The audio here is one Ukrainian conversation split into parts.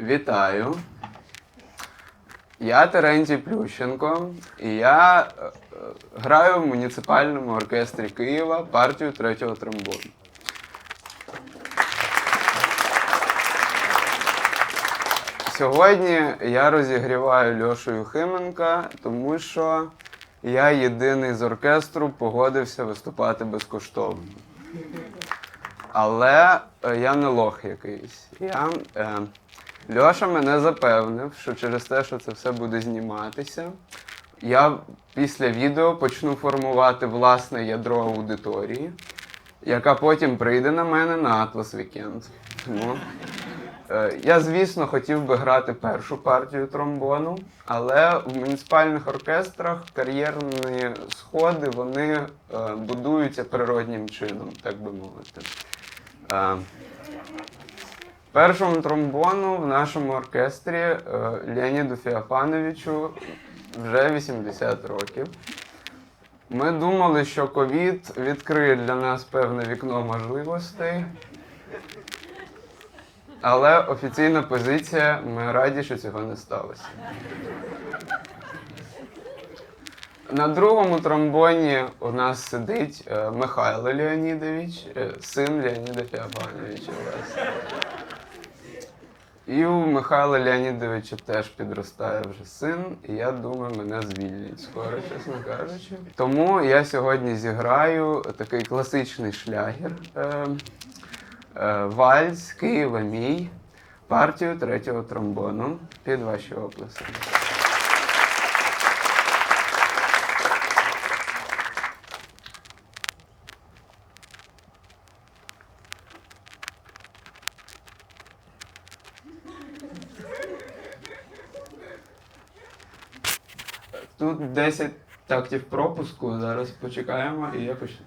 Вітаю. Я Терентій Плющенко, і я е, е, граю в муніципальному оркестрі Києва партію третього тромбону. Сьогодні я розігріваю Льошу Юхименка, тому що я єдиний з оркестру погодився виступати безкоштовно. Але е, я не лох якийсь. Я, е, Льоша мене запевнив, що через те, що це все буде зніматися, я після відео почну формувати власне ядро аудиторії, яка потім прийде на мене на Atlas Weekend. Тому Е, Я, звісно, хотів би грати першу партію тромбону, але в муніципальних оркестрах кар'єрні сходи вони е, будуються природнім чином, так би мовити. Е, Першому тромбону в нашому оркестрі е, Леоніду Феофановичу вже 80 років. Ми думали, що ковід відкриє для нас певне вікно можливостей. Але офіційна позиція, ми раді, що цього не сталося. На другому тромбоні у нас сидить е, Михайло Леонідович, е, син Леоніда Феофановича. І у Михайла Леонідовича теж підростає вже син, і я думаю, мене звільнять скоро, чесно кажучи. Тому я сьогодні зіграю такий класичний шлягер. Е, е, Вальс Києва мій, партію третього тромбону під ваші оплески. Тут 10 тактів пропуску. Зараз почекаємо і я почну.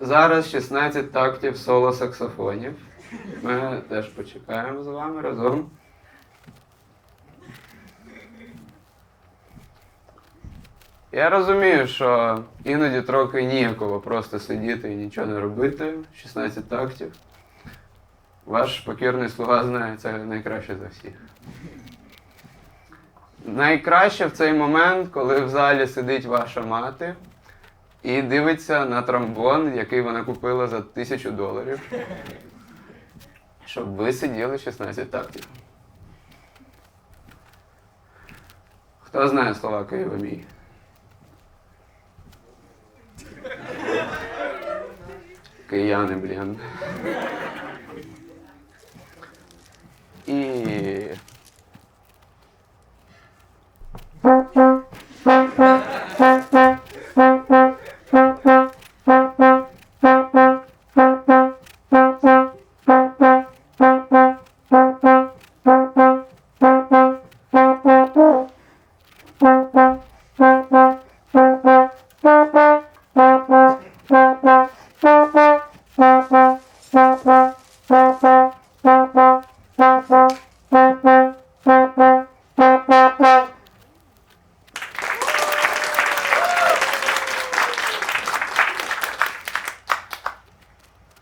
Зараз 16 тактів соло саксофонів. Ми теж почекаємо з вами разом. Я розумію, що іноді трохи ніяково просто сидіти і нічого не робити. 16 тактів. Ваш покірний слуга знає це найкраще за всіх. Найкраще в цей момент, коли в залі сидить ваша мати і дивиться на тромбон, який вона купила за тисячу доларів. Щоб ви сиділи 16 тактів. Хто знає слова Києва мій? Кияни, блін. І.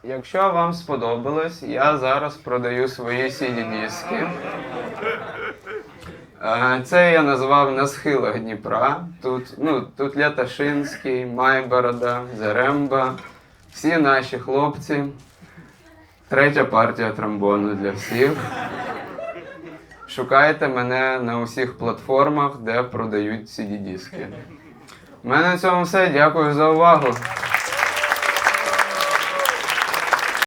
Якщо вам сподобалось, я зараз продаю свої CD-диски. Е, Це я назвав на схилах Дніпра. Тут, ну, тут Ляташинський, Майборода, Заремба, всі наші хлопці. Третя партія тромбону для всіх. Шукайте мене на усіх платформах, де продають CD-диски. У мене на цьому все. Дякую за увагу.